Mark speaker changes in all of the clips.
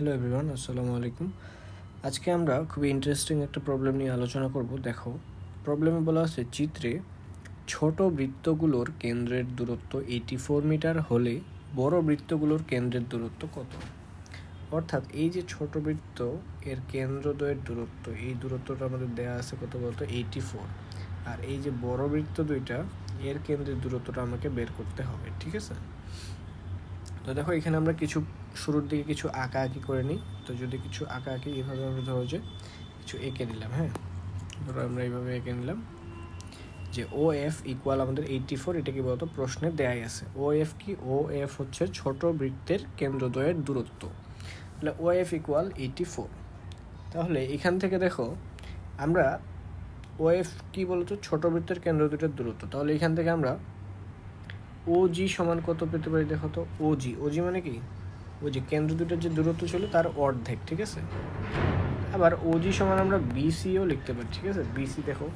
Speaker 1: Hello everyone আসসালামু আলাইকুম আজকে আমরা খুবই ইন্টারেস্টিং একটা প্রবলেম নিয়ে আলোচনা করব। দেখো প্রবলেমে বলা আছে, চিত্রে ছোট বৃত্তগুলোর কেন্দ্রের দূরত্ব এইটি ফোর মিটার হলে বড় বৃত্তগুলোর কেন্দ্রের দূরত্ব কত? অর্থাৎ এই যে ছোট বৃত্ত, এর কেন্দ্রদ্বয়ের দূরত্ব, এই দূরত্বটা আমাদের দেয়া আছে কত বলতো? এইটি ফোর আর এই যে বড় বৃত্ত দুইটা, এর কেন্দ্রের দূরত্বটা আমাকে বের করতে হবে, ঠিক আছে? তো দেখো, এখানে আমরা কিছু শুরুর দিকে কিছু আঁকা আঁকি করে নিই। তো যদি কিছু আঁকা আঁকি এভাবে আমরা ধরো যে কিছু এঁকে নিলাম হ্যাঁ? ধরো আমরা এইভাবে এঁকে নিলাম যে ও এফ ইকুয়াল আমাদের এইটটি ফোর এটা কি বলতো? প্রশ্নে দেয়াই আছে। ও এফ কি? ও এফ হচ্ছে ছোট বৃত্তের কেন্দ্রদ্বয়ের দূরত্ব। তাহলে O F equal eighty four তাহলে এখান থেকে দেখো, আমরা ও এফ কী বলতো? ছোট বৃত্তের কেন্দ্র দুটোর দূরত্ব। তাহলে এখান থেকে আমরা ও জি সমান কত পেতে পারি দেখো তো? ও জি ও জি মানে কি? ওই যে কেন্দ্র দুটোর যে দূরত্ব ছিল তার অর্ধেক, ঠিক আছে? আবার ও জি সমান আমরা বিসিও লিখতে পারি, ঠিক আছে? বিসি দেখো,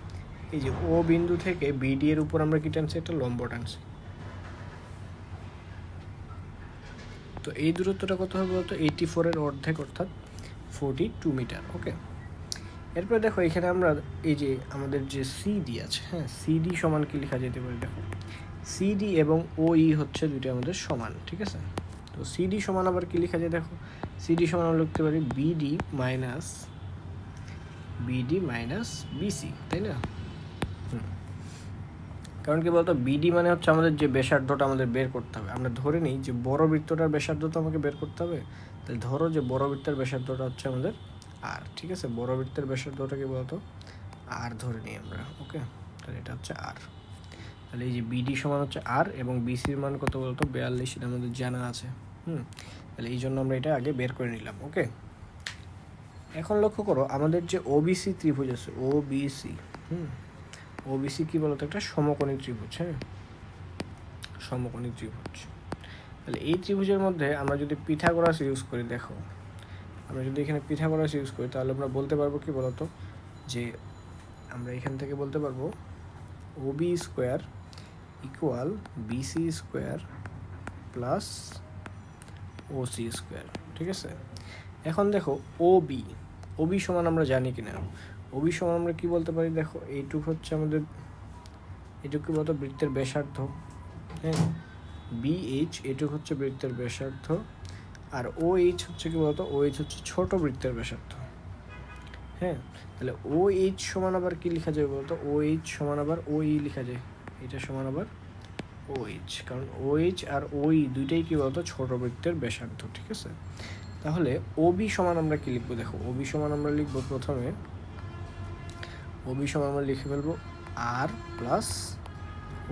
Speaker 1: এই যে ও বিন্দু থেকে বিডি এর উপর আমরা কি টানছি? একটা লম্ব টানছি। তো এই দূরত্বটা কত হবে বলতো? এইটি ফোরের অর্ধেক, অর্থাৎ ফোরটি টু মিটার ওকে এরপরে দেখো, এখানে আমরা এই যে আমাদের যে সিডি আছে হ্যাঁ সিডি সমান কি লেখা যেতে পারে দেখো? সিডি এবং ওই হচ্ছে দুইটা আমাদের সমান, ঠিক আছে? তো সিডি সমান আবার কি লেখা যায় দেখো? সিডি সমান আমরা লিখতে পারি BD minus BD minus BC তাই না। কারণ কি বলতো বিডি মানে হচ্ছে আমাদের যে ব্যাসার্ধটা আমাদের বের করতে হবে। আমরা ধরে নিই যে বড় বৃত্তটার ব্যাসার্ধ তো আমাকে বের করতে হবে। তাহলে ধরো যে বড় বৃত্তের ব্যাসার্ধটা হচ্ছে আমাদের আর ঠিক আছে? বড় বৃত্তের ব্যাসার্ধটা কি বলতো? আর ধরে নিই আমরা, ওকে? তাহলে এটা হচ্ছে আর তাহলে এই যে বিডি সমান হচ্ছে আর এবং বিসির মান কত বলতো? বিয়াল্লিশ এটা আমাদের জানা আছে। হুম? তাহলে এই জন্য আমরা এটা আগে বের করে নিলাম ওকে এখন লক্ষ্য করো, আমাদের যে ওবিসি ত্রিভুজ আছে ওবিসি হুম? ওবিসি কি বলতো? একটা সমকোণী ত্রিভুজ হ্যাঁ? সমকোণী ত্রিভুজ। তাহলে এই ত্রিভুজের মধ্যে আমরা যদি পিথাগোরাস ইউজ করি, দেখো, আমরা যদি এখানে পিথাগোরাস ইউজ করি, তাহলে আমরা বলতে পারব কি বলতো? যে আমরা এখান থেকে বলতে পারব OB square equal BC square plus OC square ঠিক আছে? এখন দেখো ও বি ওবি সমান আমরা জানি কিনা। ওবি সমান আমরা কি বলতে পারি? দেখো, এইটুক হচ্ছে আমাদের এটুকু বলতো? বৃত্তের ব্যাসার্ধ হ্যাঁ? বিএইচ এটুক হচ্ছে বৃত্তের ব্যাসার্ধ। আর ও এইচ হচ্ছে কি বলতো? ও এইচ হচ্ছে ছোট বৃত্তের ব্যাসার্ধ হ্যাঁ? তাহলে ও এইচ সমান আবার কি লেখা যায় বলতো? ও এইচ সমান আবার ও ই লেখা যায়। এটা সমান আবার ও এইচ কারণ ও এইচ আর ওই দুইটাই কি বলতো? ছোট বৃত্তের ব্যাসার্ধ, ঠিক আছে? তাহলে ওবি সমান আমরা কি লিখব? দেখো ওবি সমান আমরা লিখব প্রথমে ওবি সমান আমরা লিখে ফেলব R plus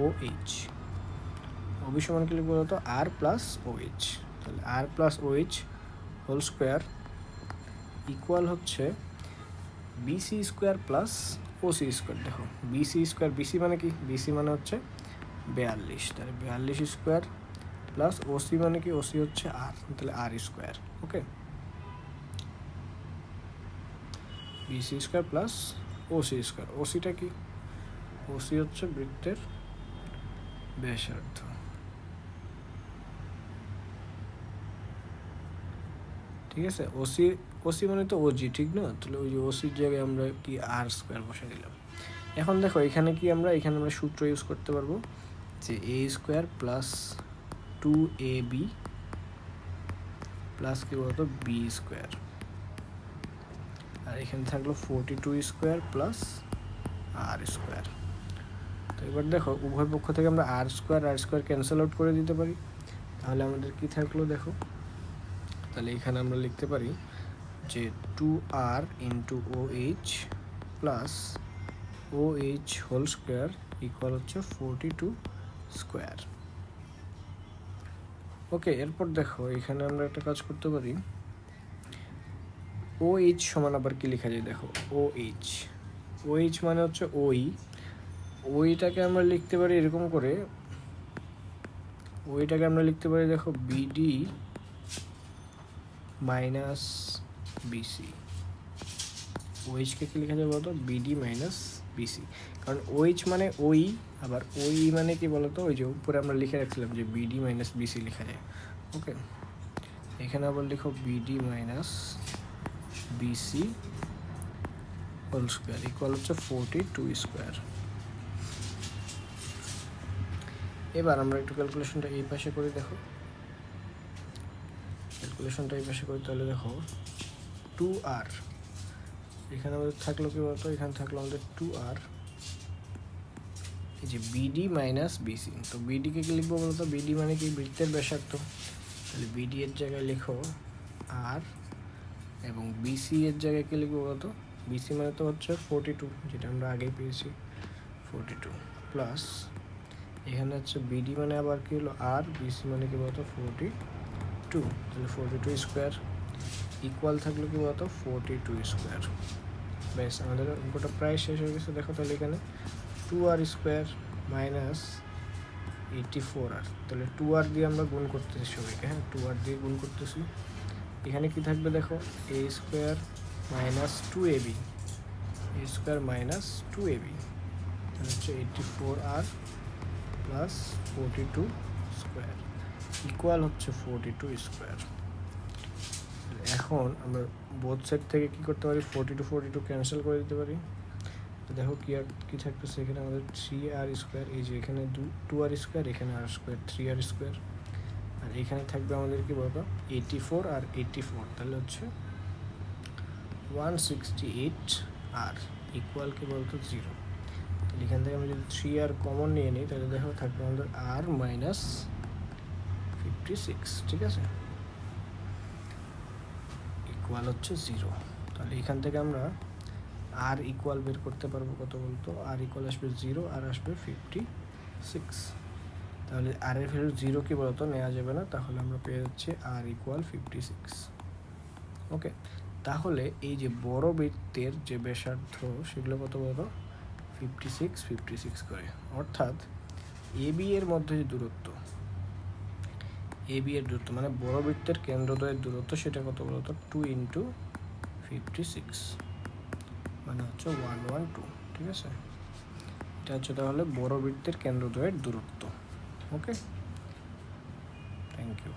Speaker 1: O H O B সমান কি লিখব বলতো? আর প্লাস ও এইচ তাহলে R plus O H whole square equal হচ্ছে BC square plus OC square দেখো বিসি স্কোয়ার বিসি মানে কি? বিসি মানে হচ্ছে বিয়াল্লিশ। তাহলে বিয়াল্লিশ স্কোয়ার প্লাস ওসি মানে কি? ওসি হচ্ছে আর তাহলে R square okay BC square plus OC square ওসিটা কি? ওসি হচ্ছে বৃত্তের ব্যাসার্ধ। ঠিক আছে? ওসি ওসি মানে তো ওজি ঠিক না? তাহলে ওই ওসির জায়গায় আমরা কি আর স্কোয়ার বসে দিলাম। এখন দেখো, এখানে কি আমরা, এখানে আমরা সূত্র ইউজ করতে পারব যে A square plus two A B plus কি বলতো? বি স্কোয়ার আর এখানে থাকল forty two square plus R square তো এবার দেখো, উভয় পক্ষ থেকে আমরা R square R square cancel out করে দিতে পারি। তাহলে আমাদের কি থাকল, দেখো? তাহলে এখানে আমরা লিখতে পারি যে two R into O H plus O H whole square equal হচ্ছে ফোরটি টু স্কোয়ার ওকে এরপর দেখো, এখানে আমরা একটা কাজ করতে পারি। ও এইচ সমান আবার কি লেখা যায় দেখো? ও এইচ ও এইচ মানে হচ্ছে ওই ওইটাকে আমরা লিখতে পারি এরকম করে। ওইটাকে আমরা লিখতে পারি দেখো বিডি মাইনাস বিসি। ওইচকে কি লেখা যাবে বলতো? BD minus BC. কারণ ওইচ মানে ওই আবার ওই মানে কি বলতো? ওই যে উপরে আমরা লিখে রাখছিলাম যে বিডি মাইনাস বিসি লেখা যায়। ওকে এখানে আবার লিখো BD minus BC whole square equal হচ্ছে ফোরটি টু স্কোয়ার এবার আমরা একটু ক্যালকুলেশনটা এই পাশে করি দেখো। ক্যালকুলেশনটা এই পাশে করি, তাহলে দেখো টু আর এখানে আমাদের থাকল কি বলতো? এখানে থাকল আমাদের টু আর এই যে বিডি মাইনাস বিসি তো বিডিকে কি লিখব বলতো? বিডি মানে কি? বৃত্তের ব্যাসার্ধ। তাহলে বিডি এর জায়গায় লিখো আর এবং বিসি এর জায়গায় কি লিখব বলতো? বিসি মানে তো হচ্ছে ফোরটি টু যেটা আমরা আগেই পেয়েছি। ফোরটি টু প্লাস এখানে হচ্ছে বিডি মানে আবার কি হলো? আর বিসি মানে কি বলতো? ফোরটি টু, তাহলে ফোরটি টু স্কোয়ার ইকুয়াল থাকল কি বলতো ফোরটি টু স্কোয়ার ব্যাস আমাদের অঙ্কটা প্রায় শেষ হয়ে গেছে, দেখো তাহলে এখানে two R square minus eighty four R তাহলে টু আর দিয়ে আমরা গুণ করতেছি সবাইকে হ্যাঁ টু আর দিয়ে গুণ করতেছি। এখানে কি থাকবে দেখো? A square minus two A B A square minus two A B হচ্ছে eighty four R plus forty two square equal হচ্ছে ফোরটি টু স্কোয়ার এখন আমরা বোথ সাইড থেকে কি করতে পারি? Forty two forty two cancel করে দিতে পারি। দেখো কি আর, কি থাকতেছে এখানে আমাদের থ্রি আর স্কোয়ার এই যে এখানে দু টু আর স্কোয়ার এখানে R square three R square আর এখানে থাকবে আমাদের কি বলতো? এইটি ফোর আর এইটি ফোর তাহলে হচ্ছে one sixty eight R equal কি বলতো? জিরো তাহলে এখান থেকে আমি যদি থ্রি আর কমন নিয়ে নিই, তাহলে দেখো থাকবে আমাদের আর মাইনাস ফিফটি সিক্স ঠিক আছে? ইকুয়াল হচ্ছে জিরো তাহলে এখান থেকে আমরা আর ইকুয়াল বের করতে পারব কত বলতো? আর ইকুয়াল আসবে জিরো আর আসবে ফিফটি সিক্স তাহলে আর এর ভ্যালু জিরো কি বলতো? নেওয়া যাবে না। তাহলে আমরা পেয়ে যাচ্ছি R equal fifty six okay তাহলে এই যে বড় বৃত্তের যে ব্যাসার্ধ, সেগুলো কত বলতো? ফিফটি সিক্স ফিফটি সিক্স করে। অর্থাৎ এ বি এর মধ্যে যে দূরত্ব এ বি দূরত্ব মানে বড় বৃত্তের কেন্দ্রদ্বয়ের দূরত্ব সেটা কত বলতো? টু ইন্টু ফিফটি সিক্স মানে হচ্ছে ওয়ান ওয়ান টু ঠিক আছে? এটা হচ্ছে তাহলে বড় বৃত্তের কেন্দ্রদ্বয়ের দূরত্ব ওকে থ্যাংক ইউ